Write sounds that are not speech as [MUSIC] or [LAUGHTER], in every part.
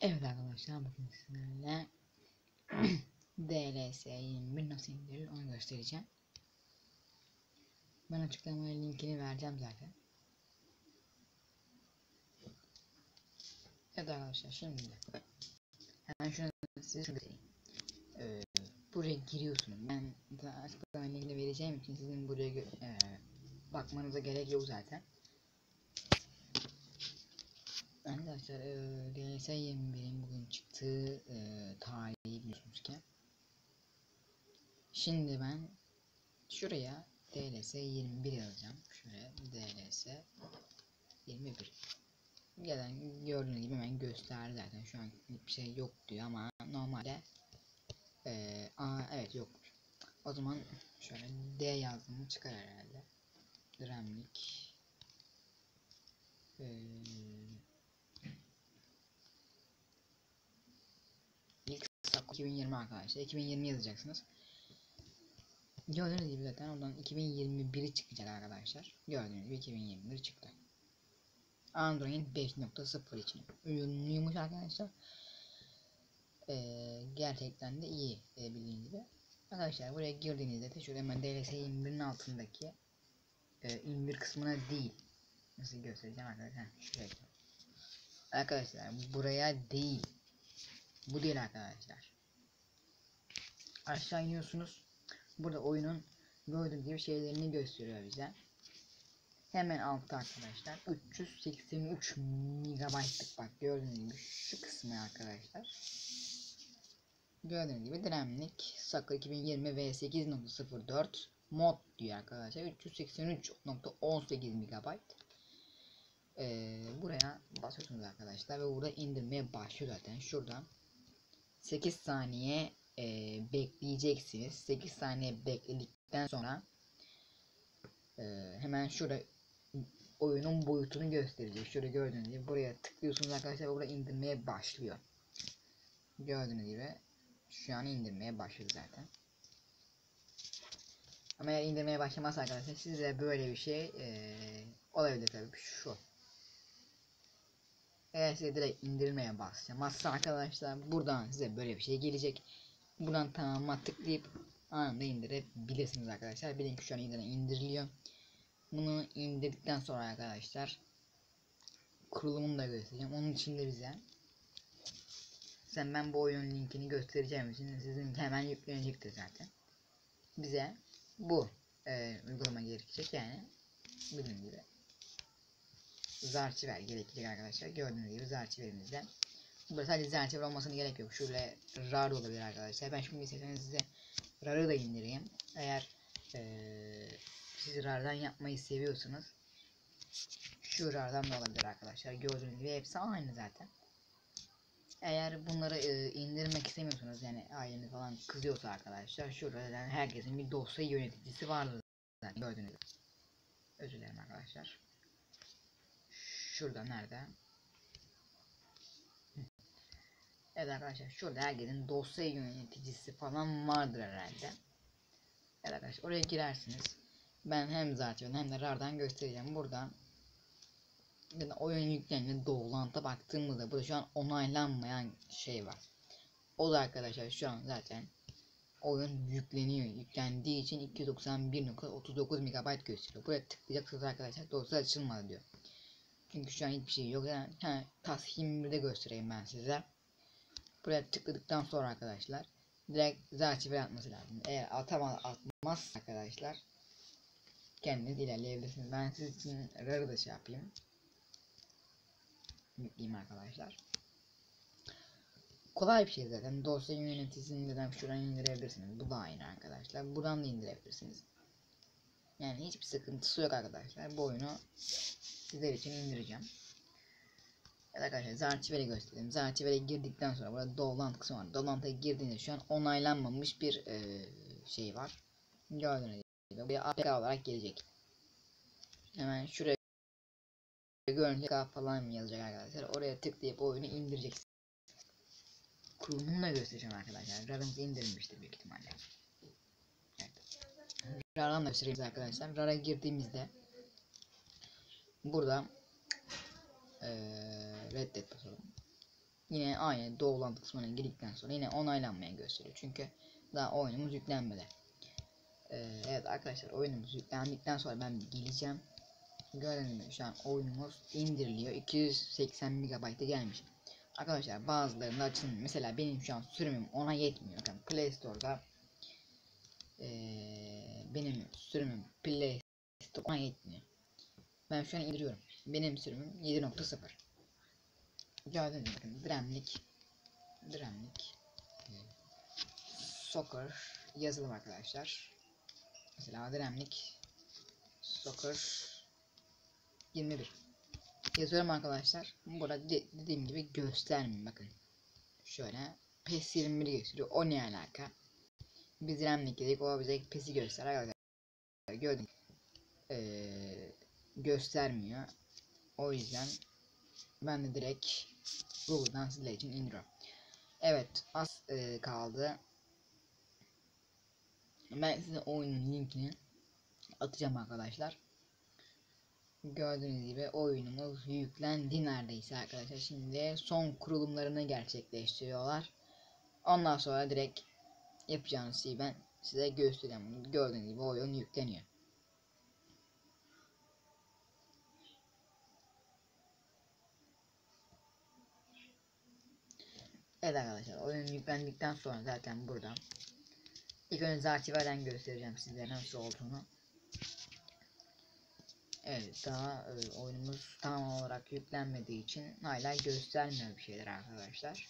Evet arkadaşlar bugün sizlerle [CLEARS THROAT] DLS 21 nasıl indirilir onu göstereceğim. Ben açıklamaya linkini vereceğim zaten. Evet arkadaşlar şimdi hemen şunu size şunu. Ee, buraya giriyorsunuz. Ben da açıklamaya linkini vereceğim için sizin buraya e, bakmanıza gerek yok zaten. Arkadaşlar e, DLS 21'in bugün çıktığı e, tarihi biliyorsunuz ki. Şimdi ben şuraya DLS 21 yazacağım. Şuraya DLS 21. Gelen gördüğünüz gibi hemen gösterdi zaten. Şu an bir şey yok diyor ama normalde e, aa, evet yok. O zaman şöyle D yazdığımı çıkar herhalde. Dramlik eee İlk sak 2020 arkadaşlar. 2020 yazacaksınız. Gördüğünüz gibi zaten oradan 2021'i çıkacak arkadaşlar. Gördüğünüz gibi 2021 çıktı. Android 5.0 için uyumluymuş arkadaşlar. Ee, gerçekten de iyi e, bildiğiniz gibi. Arkadaşlar buraya girdiğinizde de şöyle hemen DLS 21'in altındaki e, 21 kısmına değil. Nasıl göstereceğim arkadaşlar? Şuraya. Arkadaşlar buraya değil. Bu değil arkadaşlar. Aşağı iniyorsunuz. Burada oyunun gördüğünüz gibi şeylerini gösteriyor bize. Hemen altta arkadaşlar 383 MB'lık bak gördüğünüz gibi şu kısmı arkadaşlar. Gördüğünüz gibi dinamik Saka 2020 V8.04 mod diyor arkadaşlar 383.18 MB. Ee, buraya basıyorsunuz arkadaşlar ve burada indirmeye başlıyor zaten şuradan 8 saniye e, bekleyeceksiniz. 8 saniye bekledikten sonra e, hemen şurada oyunun boyutunu gösterecek şurada gördüğünüz gibi buraya tıklıyorsunuz arkadaşlar burada indirmeye başlıyor. Gördüğünüz gibi şu an indirmeye başladı zaten. Ama eğer indirmeye başlamazsa arkadaşlar size böyle bir şey e, olabilir tabii şu eğer size direkt indirmeye başlamazsa arkadaşlar buradan size böyle bir şey gelecek. Buradan tamama tıklayıp anında indirebilirsiniz arkadaşlar. Bilin ki şu an indiriliyor. Bunu indirdikten sonra arkadaşlar kurulumunu da göstereceğim. Onun için de bize sen ben bu oyunun linkini göstereceğim için sizin hemen yüklenecektir zaten. Bize bu e, uygulama gerekecek yani bildiğiniz gibi zarchiver gerekecek arkadaşlar. Gördüğünüz gibi zarchiverimizde. Burada sadece zarchiver olmasına gerek yok. Şöyle rar olabilir arkadaşlar. Ben şimdi isterseniz size rar'ı da indireyim. Eğer ee, siz rar'dan yapmayı seviyorsanız şu rar'dan da olabilir arkadaşlar. Gördüğünüz gibi hepsi aynı zaten. Eğer bunları e, indirmek istemiyorsanız yani aileniz falan kızıyorsa arkadaşlar şurada yani herkesin bir dosya yöneticisi vardır zaten gördüğünüz gibi. Özür dilerim arkadaşlar. Şurada nerede? Evet arkadaşlar şurada herkesin dosya yöneticisi falan vardır herhalde. Evet arkadaşlar oraya girersiniz. Ben hem zaten hem de RAR'dan göstereceğim. Buradan yani oyun yüklenme doğulanta baktığımızda burada şu an onaylanmayan şey var. O da arkadaşlar şu an zaten oyun yükleniyor. Yüklendiği için 291.39 MB gösteriyor. Buraya tıklayacaksınız arkadaşlar dosya açılmadı diyor. Çünkü şu an hiçbir şey yok. Yani, yani taskim de göstereyim ben size. Buraya tıkladıktan sonra arkadaşlar direkt zarchiver atması lazım. Eğer atamaz atmaz arkadaşlar kendiniz ilerleyebilirsiniz. Ben siz için rarı da şey yapayım. Yükleyeyim arkadaşlar. Kolay bir şey zaten. Dosya yöneticisini de şuradan indirebilirsiniz. Bu da aynı arkadaşlar. Buradan da indirebilirsiniz. Yani hiçbir sıkıntısı yok arkadaşlar. Bu oyunu sizler için indireceğim. Evet arkadaşlar Zarchiver'e göstereyim. Zarchiver'e girdikten sonra burada dolant kısmı var. Dolant'a girdiğinde şu an onaylanmamış bir e, şey var. Gördüğünüz gibi buraya APK olarak gelecek. Hemen şuraya görüntü falan yazacak arkadaşlar. Oraya tıklayıp oyunu indireceksiniz. Kurulumunu da göstereceğim arkadaşlar. RAR'ımız indirilmiştir büyük ihtimalle. Evet. RAR'dan da göstereyim arkadaşlar. RAR'a girdiğimizde burada ee, reddet basalım. yine aynı doğulan kısmına girdikten sonra yine onaylanmaya gösteriyor. Çünkü daha oyunumuz yüklenmedi. Ee, evet arkadaşlar oyunumuz yüklendikten sonra ben geleceğim. Gördüğünüz gibi şu an oyunumuz indiriliyor. 280 MB'e gelmiş. Arkadaşlar bazılarında açılmıyor. Mesela benim şu an sürümüm ona yetmiyor. Bakın Play Store'da ee, benim sürümüm Play Store ona yetmiyor. Ben şu an indiriyorum. Benim sürümüm 7.0. Gördüğünüz gibi bakın Dremlik Dremlik Soccer yazılım arkadaşlar. Mesela Dremlik Soccer 21 yazıyorum arkadaşlar. Burada de dediğim gibi göstermiyor bakın. Şöyle PES 21 gösteriyor. O ne alaka? Biz Remlik dedik o bize PES'i göster arkadaşlar. Gördüm. Ee, göstermiyor. O yüzden ben de direkt Google'dan sizler için indiriyorum. Evet az e, kaldı. Ben size oyunun linkini atacağım arkadaşlar. Gördüğünüz gibi oyunumuz yüklendi neredeyse arkadaşlar. Şimdi son kurulumlarını gerçekleştiriyorlar. Ondan sonra direkt yapacağınız şeyi ben size göstereceğim. Gördüğünüz gibi oyun yükleniyor. Evet arkadaşlar oyun yüklendikten sonra zaten burada ilk önce arşiverden göstereceğim sizlere nasıl olduğunu. Evet daha e, oyunumuz tam olarak yüklenmediği için hala göstermiyor bir şeyler arkadaşlar.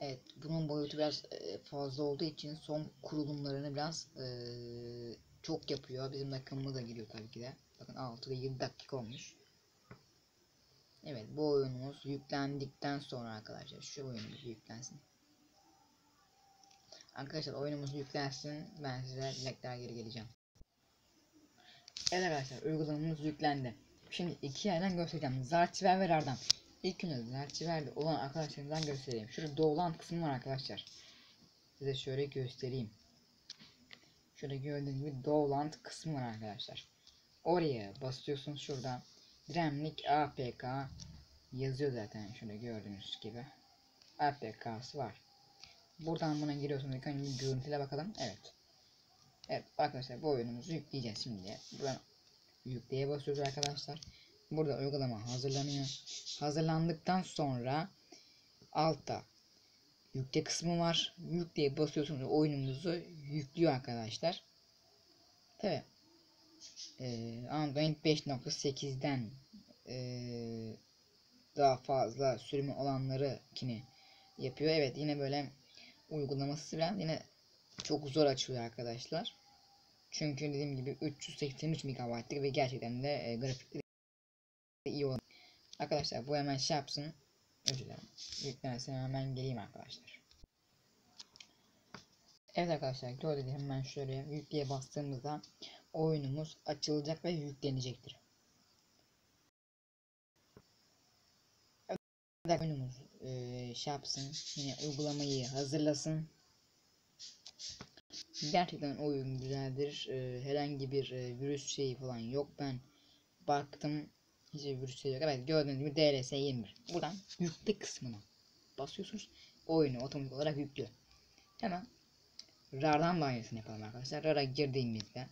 Evet bunun boyutu biraz e, fazla olduğu için son kurulumlarını biraz e, çok yapıyor. Bizim dakikamız da giriyor tabii ki de. Bakın 6 ve 7 dakika olmuş. Evet bu oyunumuz yüklendikten sonra arkadaşlar şu oyunumuz yüklensin. Arkadaşlar oyunumuz yüklensin. Ben size tekrar geri geleceğim. Evet arkadaşlar uygulamamız yüklendi. Şimdi iki yerden göstereceğim. Zartiver ve Rar'dan. İlk önce Zartiver'de olan arkadaşlarımdan göstereyim. Şurada doğulan kısmı var arkadaşlar. Size şöyle göstereyim. Şöyle gördüğünüz gibi Doğuland kısmı var arkadaşlar. Oraya basıyorsunuz şurada. Dremlik APK yazıyor zaten şöyle gördüğünüz gibi. APK'sı var. Buradan buna giriyorsunuz. İlk önce bir görüntüle bakalım. Evet. Evet arkadaşlar bu oyunumuzu yükleyeceğiz şimdi. Buradan yükleye basıyoruz arkadaşlar. Burada uygulama hazırlanıyor. Hazırlandıktan sonra altta yükle kısmı var. Yükleye basıyorsunuz oyunumuzu yüklüyor arkadaşlar. Tabi ee, Android 5.8'den ee, daha fazla sürümü olanları kini yapıyor. Evet yine böyle uygulaması biraz yine çok zor açılıyor arkadaşlar. Çünkü dediğim gibi 383 MB'lık ve gerçekten de e, grafikleri iyi olan. Arkadaşlar bu hemen şey yapsın. Özür dilerim. Yüklensin hemen geleyim arkadaşlar. Evet arkadaşlar gördüğünüz hemen şöyle yükleye bastığımızda oyunumuz açılacak ve yüklenecektir. Oyunumuz e, şey yapsın yine uygulamayı hazırlasın. Gerçekten oyun güzeldir. E, herhangi bir e, virüs şeyi falan yok. Ben baktım hiçbir virüs şey yok. Evet gördüğünüz gibi DLS 21. Buradan yükle kısmına basıyorsunuz. Oyunu otomatik olarak yüklüyor. Hemen RAR'dan da aynısını yapalım arkadaşlar. RAR'a girdiğimizde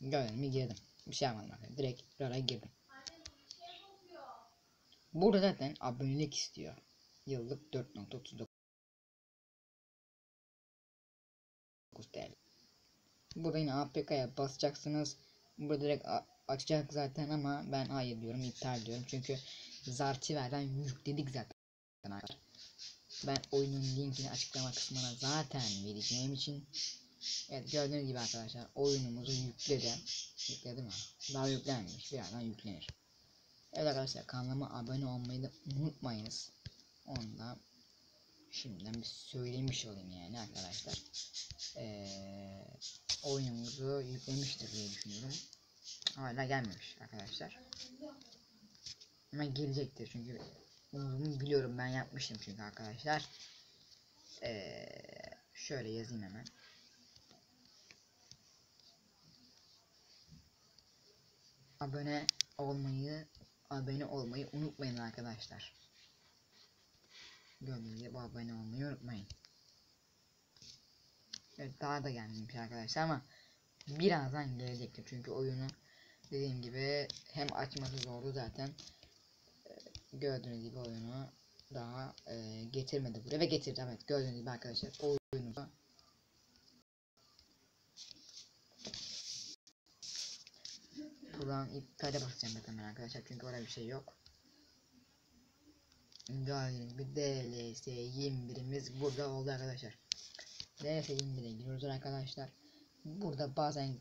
gibi girdim. Bir şey yapmadım arkadaşlar. Direkt RAR'a girdim. Burada zaten abonelik istiyor. Yıllık 4.39 TL. Burada yine APK'ya basacaksınız. Burada direkt açacak zaten ama ben hayır diyorum iptal diyorum. Çünkü Zartiver'den yükledik zaten. Ben oyunun linkini açıklama kısmına zaten vereceğim için Evet gördüğünüz gibi arkadaşlar oyunumuzu yükledi. Yükledi mi? Daha yüklenmemiş. Birazdan yüklenir. Evet arkadaşlar kanalıma abone olmayı da unutmayınız. Onu da şimdiden bir söylemiş olayım yani arkadaşlar. Ee, oyunumuzu yüklemiştir diye düşünüyorum. Hala gelmemiş arkadaşlar. Ama gelecektir çünkü bunu biliyorum ben yapmıştım çünkü arkadaşlar. Ee, şöyle yazayım hemen. Abone olmayı, abone olmayı unutmayın arkadaşlar. Gördüğünüz gibi abone olmayı unutmayın. Evet daha da gelmemiş arkadaşlar ama birazdan gelecektir çünkü oyunu dediğim gibi hem açması zordu zaten Ee, gördüğünüz gibi oyunu daha e, getirmedi buraya ve getirdi evet gördüğünüz gibi arkadaşlar Buradan iptale basacağım ben arkadaşlar çünkü orada bir şey yok. Gördüğünüz gibi DLS 21'imiz burada oldu arkadaşlar. DLS 21'e giriyoruz arkadaşlar. Burada bazen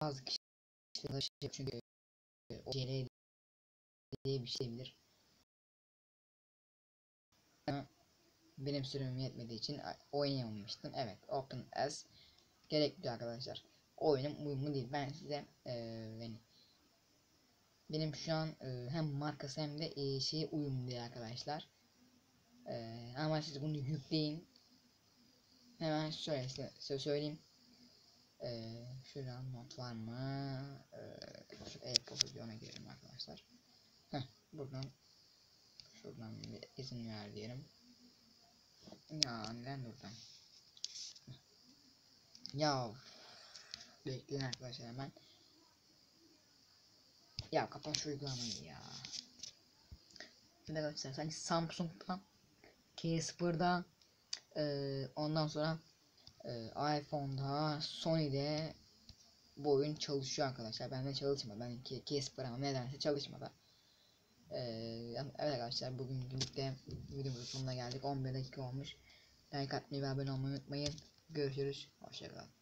bazı kişiler şey çünkü o CL diye bir şey bilir. Benim sürümüm yetmediği için oynayamamıştım. Evet, Open as gerekli arkadaşlar. Oyunum uyumlu değil. Ben size eee yani benim şu an eee, hem markası hem de eee, şeye uyumlu değil arkadaşlar. Eee, ama siz bunu yükleyin. Hemen şöyle size, söyleyeyim. Eee şuradan not var mı? Eee şu e-posta girelim arkadaşlar. Heh, buradan şuradan bir izin ver diyelim. Ya neden buradan? Ya bekleyin arkadaşlar hemen. Ya kapat şu uygulamayı ya. Şimdi arkadaşlar sanki Samsung'da K0'da eee ondan sonra eee, iPhone'da Sony'de bu oyun çalışıyor arkadaşlar. Bende çalışmadı. Ben K- K0 ama nedense çalışmadı. Eee evet arkadaşlar bugün de videomuzun sonuna geldik. 11 dakika olmuş. Like atmayı ve abone olmayı unutmayın. Görüşürüz. Hoşçakalın.